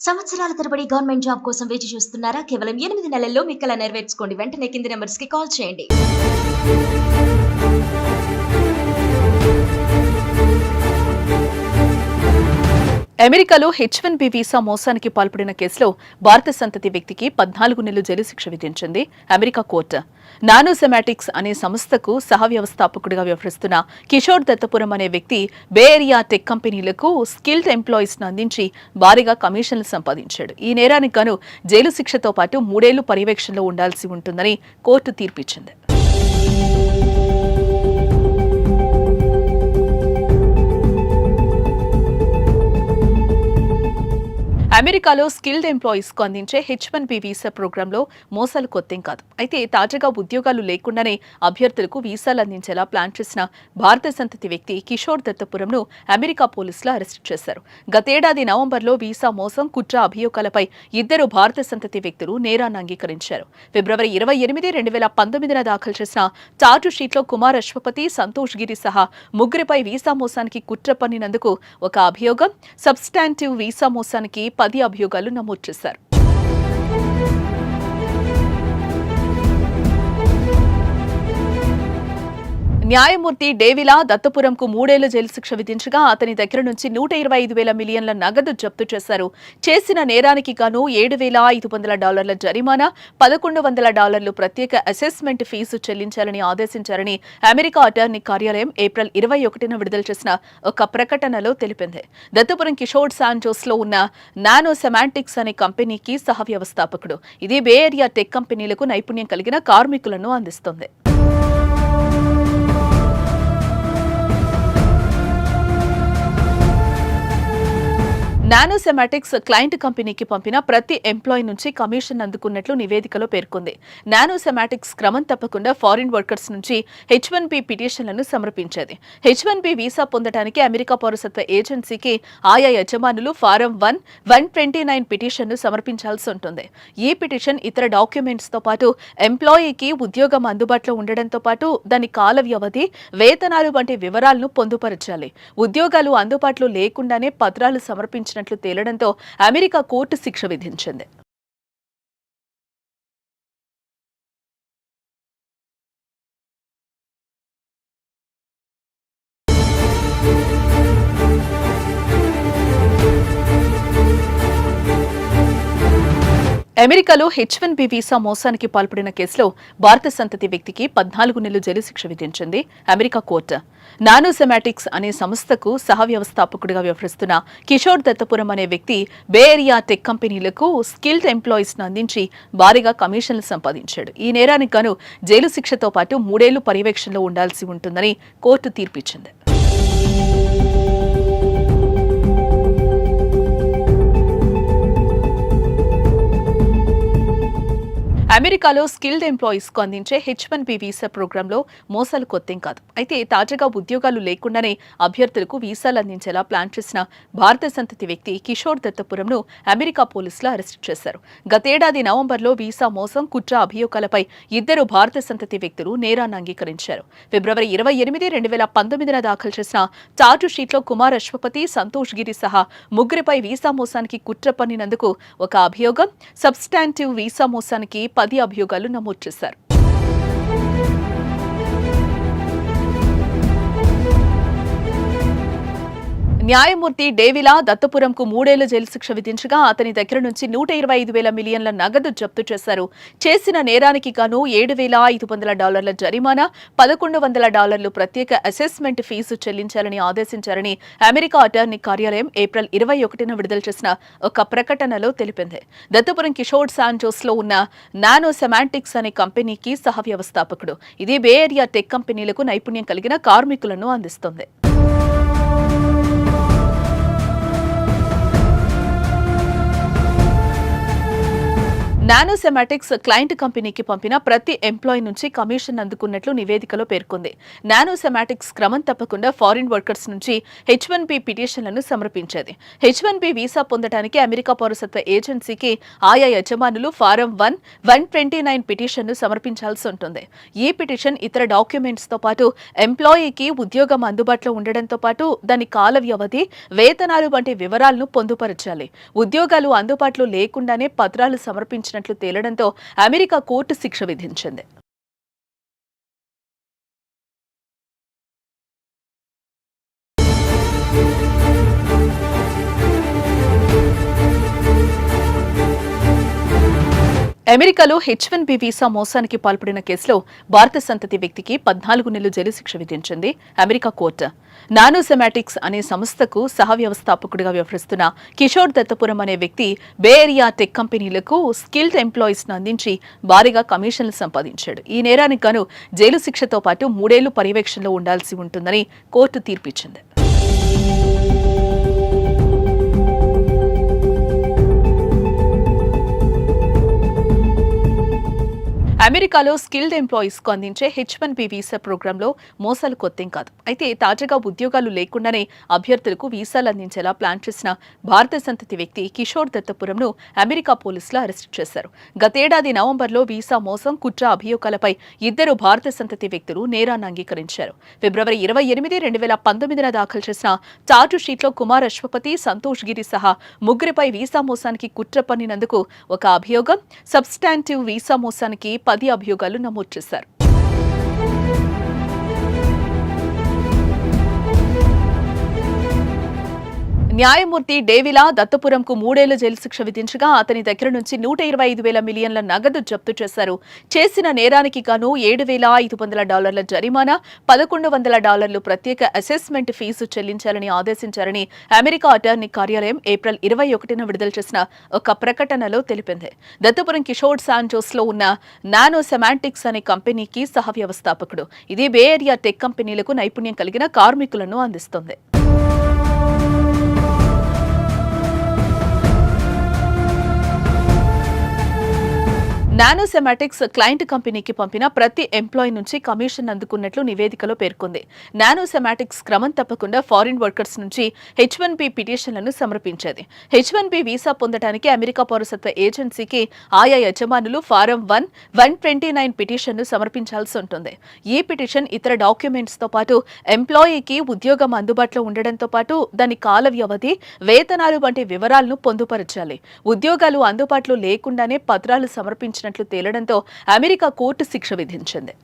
సంవత్సరాల తరబడి government job కోసం వేచి చూస్తున్నారా? కేవలం ఎనిమిది నెలల్లో మీ కళ నెరవేర్చుకోండి. వెంటనే కింది నెంబర్స్కి కాల్ చేయండి. అమెరికాలో హెచ్ వన్ బి వీసా మోసానికి పాల్పడిన కేసులో భారత సంతతి వ్యక్తికి పద్నాలుగు నెలలు జైలు శిక్ష విధించింది అమెరికా కోర్టు. నానోసెమాటిక్స్ అనే సంస్థకు సహ వ్యవస్థాపకుడిగా వ్యవహరిస్తున్న కిషోర్ దత్తపురం అనే వ్యక్తి బేరియా టెక్ కంపెనీలకు స్కిల్డ్ ఎంప్లాయీస్ను అందించి భారీగా కమిషన్లు సంపాదించాడు. ఈ నేరానికి గాను జైలు శిక్షతో పాటు మూడేళ్ళు పర్యవేక్షణలో ఉండాల్సి ఉంటుందని కోర్టు తీర్పిచ్చింది. అమెరికాలో స్కిల్డ్ ఎంప్లాయీస్కు అందించే హెచ్ వన్ బి వీసా ప్రోగ్రాంలో మోసాలు కొత్తేం కాదు. అయితే తాజాగా ఉద్యోగాలు లేకుండానే అభ్యర్థులకు వీసాలు అందించేలా ప్లాన్ చేసిన భారత సంతతి వ్యక్తి కిషోర్ దత్తపురంను అమెరికా పోలీసులు అరెస్టు చేశారు. గతేడాది నవంబర్లో వీసా మోసం కుట్ర అభియోగాలపై ఇద్దరు భారత సంతతి వ్యక్తులు నేరాన్ని అంగీకరించారు. ఫిబ్రవరి ఇరవై ఎనిమిది రెండు వేల పంతొమ్మిదిన దాఖలు చేసిన చార్టు షీట్లో కుమార్ అశ్వపతి సంతోష్ గిరి సహా ముగ్గురిపై వీసా మోసానికి కుట్ర పన్నినందుకు ఒక అభియోగం. సబ్స్టాంటివ్ వీసా మోసానికి పది అభియోగాలు నమోదు చేశారు. న్యాయమూర్తి డేవిలా దత్తపురంకు మూడేళ్ళ జైలు శిక్ష విధించగా అతని దగ్గర నుంచి నూట ఇరవై ఐదు వేల మిలియన్ల నగదు జప్తు చేశారు. చేసిన నేరానికి గాను ఏడు వేల ఐదు వందల డాలర్ల జరిమానా పదకొండు వందల డాలర్లు ప్రత్యేక అసెస్మెంట్ ఫీజు చెల్లించాలని ఆదేశించారని అమెరికా అటార్నీ కార్యాలయం ఏప్రిల్ ఇరవై ఒకటిన విడుదల చేసిన ఒక ప్రకటనలో తెలిపింది. దత్తపురం కిషోర్ శాంజోస్లో ఉన్న నానో సెమాంటిక్స్ అనే కంపెనీకి సహ వ్యవస్థాపకుడు ఇది బే ఏరియా టెక్ కంపెనీలకు నైపుణ్యం కలిగిన కార్మికులను అందిస్తుంది. నానోసెమాటిక్స్ క్లయింట్ కంపెనీకి పంపిన ప్రతి ఎంప్లాయీ నుంచి కమిషన్ అందుకున్నట్లు నివేదికలో పేర్కొంది. నానోసెమాటిక్స్ క్రమం తప్పకుండా ఫారిన్ వర్కర్స్ నుంచి హెచ్ వన్ బి పిటిషన్లను సమర్పించేది. హెచ్ వన్ బి వీసా పొందడానికి అమెరికా పౌరసత్వ ఏజెన్సీకి ఆయా యజమానులు form one one twenty nine పిటిషన్ను సమర్పించాల్సి ఉంటుంది. ఈ పిటిషన్ ఇతర డాక్యుమెంట్స్తో పాటు ఎంప్లాయీకి ఉద్యోగం అందుబాటులో ఉండడంతో పాటు దాని కాల వ్యవధి వేతనాలు వంటి వివరాలను పొందుపరచాలి. ఉద్యోగాలు అందుబాటులో లేకుండానే పత్రాలు సమర్పించినట్లు తేలడంతో అమెరికా కోర్టు శిక్ష విధించింది. అమెరికాలో హెచ్ వన్ బి వీసా మోసానికి పాల్పడిన కేసులో భారత సంతతి వ్యక్తికి పద్నాలుగు నెలలు జైలు శిక్ష విధించింది అమెరికా కోర్టు. నానోసెమాటిక్స్ అనే సంస్థకు సహ వ్యవస్థాపకుడిగా వ్యవహరిస్తున్న కిషోర్ దత్తపురం అనే వ్యక్తి బేఏరియా టెక్ కంపెనీలకు స్కిల్డ్ ఎంప్లాయీస్ను అందించి భారీగా కమిషన్లు సంపాదించాడు. ఈ నేరానికి గాను జైలు శిక్షతో పాటు మూడేళ్ళు పర్యవేక్షణలో ఉండాల్సి ఉంటుందని కోర్టు తీర్పిచ్చింది. అమెరికాలో స్కిల్డ్ ఎంప్లాయీస్కు అందించే హెచ్ వన్ బి వీసా ప్రోగ్రాంలో మోసాలు కొత్తేం కాదు. అయితే తాజాగా ఉద్యోగాలు లేకుండానే అభ్యర్థులకు వీసాలు అందించేలా ప్లాన్ చేసిన భారత సంతతి వ్యక్తి కిషోర్ దత్తపురంను అమెరికా పోలీసులు అరెస్టు చేశారు. గతేడాది నవంబర్లో వీసా మోసం కుట్ర అభియోగాలపై ఇద్దరు భారత సంతతి వ్యక్తులు నేరాన్ని అంగీకరించారు. ఫిబ్రవరి ఇరవై ఎనిమిది రెండు వేల పంతొమ్మిదిన దాఖలు చేసిన చార్టు షీట్లో కుమార్ అశ్వపతి సంతోష్ గిరి సహా ముగ్గురిపై వీసా మోసానికి కుట్ర పన్నినందుకు ఒక అభియోగం. సబ్స్టాంటివ్ వీసా మోసానికి పది అభియోగాలు నమోదు చేశారు. న్యాయమూర్తి డేవిలా దత్తపురంకు మూడేళ్ళ జైలు శిక్ష విధించగా అతని దగ్గర నుంచి నూట ఇరవై ఐదు వేల మిలియన్ల నగదు జప్తు చేశారు. చేసిన నేరానికి గాను ఏడు వేల ఐదు వందల డాలర్ల జరిమానా పదకొండు వందల డాలర్లు ప్రత్యేక అసెస్మెంట్ ఫీజు చెల్లించాలని ఆదేశించారని అమెరికా అటార్నీ కార్యాలయం ఏప్రిల్ ఇరవై ఒకటిన విడుదల చేసిన ఒక ప్రకటనలో తెలిపింది. దత్తపురం కిషోర్ శాంజోస్లో ఉన్న నానో సెమాంటిక్స్ అనే కంపెనీకి సహ వ్యవస్థాపకుడు ఇది బే ఏరియా టెక్ కంపెనీలకు నైపుణ్యం కలిగిన కార్మికులను అందిస్తుంది. నానోసెమాటిక్స్ క్లయింట్ కంపెనీకి పంపిన ప్రతి ఎంప్లాయీ నుంచి కమిషన్ అందుకున్నట్లు నివేదికలో పేర్కొంది. నానోసెమాటిక్స్ క్రమం తప్పకుండా ఫారిన్ వర్కర్స్ నుంచి హెచ్ వన్ బి పిటిషన్లను సమర్పించేది. హెచ్ వన్ బి వీసా పొందడానికి అమెరికా పౌరసత్వ ఏజెన్సీకి ఆయా యజమానులు form one one twenty nine పిటిషన్ను సమర్పించాల్సి ఉంటుంది. ఈ పిటిషన్ ఇతర డాక్యుమెంట్స్తో పాటు ఎంప్లాయీకి ఉద్యోగం అందుబాటులో ఉండడంతో పాటు దాని కాల వ్యవధి వేతనాలు వంటి వివరాలను పొందుపరచాలి. ఉద్యోగాలు అందుబాటులో లేకుండానే పత్రాలు సమర్పించినట్లు తేలడంతో అమెరికా కోర్టు శిక్ష విధించింది. అమెరికాలో హెచ్ వన్ బి వీసా మోసానికి పాల్పడిన కేసులో భారత సంతతి వ్యక్తికి పద్నాలుగు నెలలు జైలు శిక్ష విధించింది అమెరికా కోర్టు. నానోసెమాటిక్స్ అనే సంస్థకు సహ వ్యవస్థాపకుడిగా వ్యవహరిస్తున్న కిషోర్ దత్తపురం అనే వ్యక్తి బేఏరియా టెక్ కంపెనీలకు స్కిల్డ్ ఎంప్లాయీస్ను అందించి భారీగా కమిషన్లు సంపాదించాడు. ఈ నేరానికి గాను జైలు శిక్షతో పాటు మూడేళ్ళు పర్యవేక్షణలో ఉండాల్సి ఉంటుందని కోర్టు తీర్పిచ్చింది. అమెరికాలో స్కిల్డ్ ఎంప్లాయీస్కు అందించే హెచ్ వన్ బి వీసా ప్రోగ్రాంలో మోసాలు కొత్తేం కాదు. అయితే తాజాగా ఉద్యోగాలు లేకుండానే అభ్యర్థులకు వీసాలు అందించేలా ప్లాన్ చేసిన భారత సంతతి వ్యక్తి కిషోర్ దత్తపురంను అమెరికా పోలీసులు అరెస్టు చేశారు. గతేడాది నవంబర్లో వీసా మోసం కుట్ర అభియోగాలపై ఇద్దరు భారత సంతతి వ్యక్తులు నేరాన్ని అంగీకరించారు. ఫిబ్రవరి ఇరవై ఎనిమిది రెండు వేల పంతొమ్మిదిన దాఖలు చేసిన చార్టు షీట్లో కుమార్ అశ్వపతి సంతోష్ గిరి సహా ముగ్గురిపై వీసా మోసానికి కుట్ర పన్నినందుకు ఒక అభియోగం. సబ్స్టాంటివ్ వీసా మోసానికి పది అభ్యోగాలు నమోదు చేశారు. న్యాయమూర్తి డేవిలా దత్తపురంకు మూడేళ్ళ జైలు శిక్ష విధించగా అతని దగ్గర నుంచి నూట ఇరవై ఐదు వేల మిలియన్ల నగదు జప్తు చేశారు. చేసిన నేరానికి గాను ఏడు వేల ఐదు వందల డాలర్ల జరిమానా పదకొండు వందల డాలర్లు ప్రత్యేక అసెస్మెంట్ ఫీజు చెల్లించాలని ఆదేశించారని అమెరికా అటార్నీ కార్యాలయం ఏప్రిల్ ఇరవై ఒకటిన విడుదల చేసిన ఒక ప్రకటనలో తెలిపింది. దత్తపురం కిషోర్ శాంజోస్లో ఉన్న నానో సెమాంటిక్స్ అనే కంపెనీకి సహ వ్యవస్థాపకుడు ఇది బే ఏరియా టెక్ కంపెనీలకు నైపుణ్యం కలిగిన కార్మికులను అందిస్తుంది. నానోసెమాటిక్స్ క్లయింట్ కంపెనీకి పంపిన ప్రతి ఎంప్లాయీ నుంచి కమిషన్ అందుకున్నట్లు నివేదికలో పేర్కొంది. నానోసెమాటిక్స్ క్రమం తప్పకుండా ఫారిన్ వర్కర్స్ నుంచి హెచ్ వన్ బి పిటిషన్లను సమర్పించేది. హెచ్ వన్ బి వీసా పొందడానికి అమెరికా పౌరసత్వ ఏజెన్సీకి ఆయా యజమానులు form one one twenty nine పిటిషన్ను సమర్పించాల్సి ఉంటుంది. ఈ పిటిషన్ ఇతర డాక్యుమెంట్స్తో పాటు ఎంప్లాయీకి ఉద్యోగం అందుబాటులో ఉండడంతో పాటు దాని కాల వ్యవధి వేతనాలు వంటి వివరాలను పొందుపరచాలి. ఉద్యోగాలు అందుబాటులో లేకుండానే పత్రాలు సమర్పించినట్లు తేలడంతో అమెరికా కోర్టు శిక్ష విధించింది.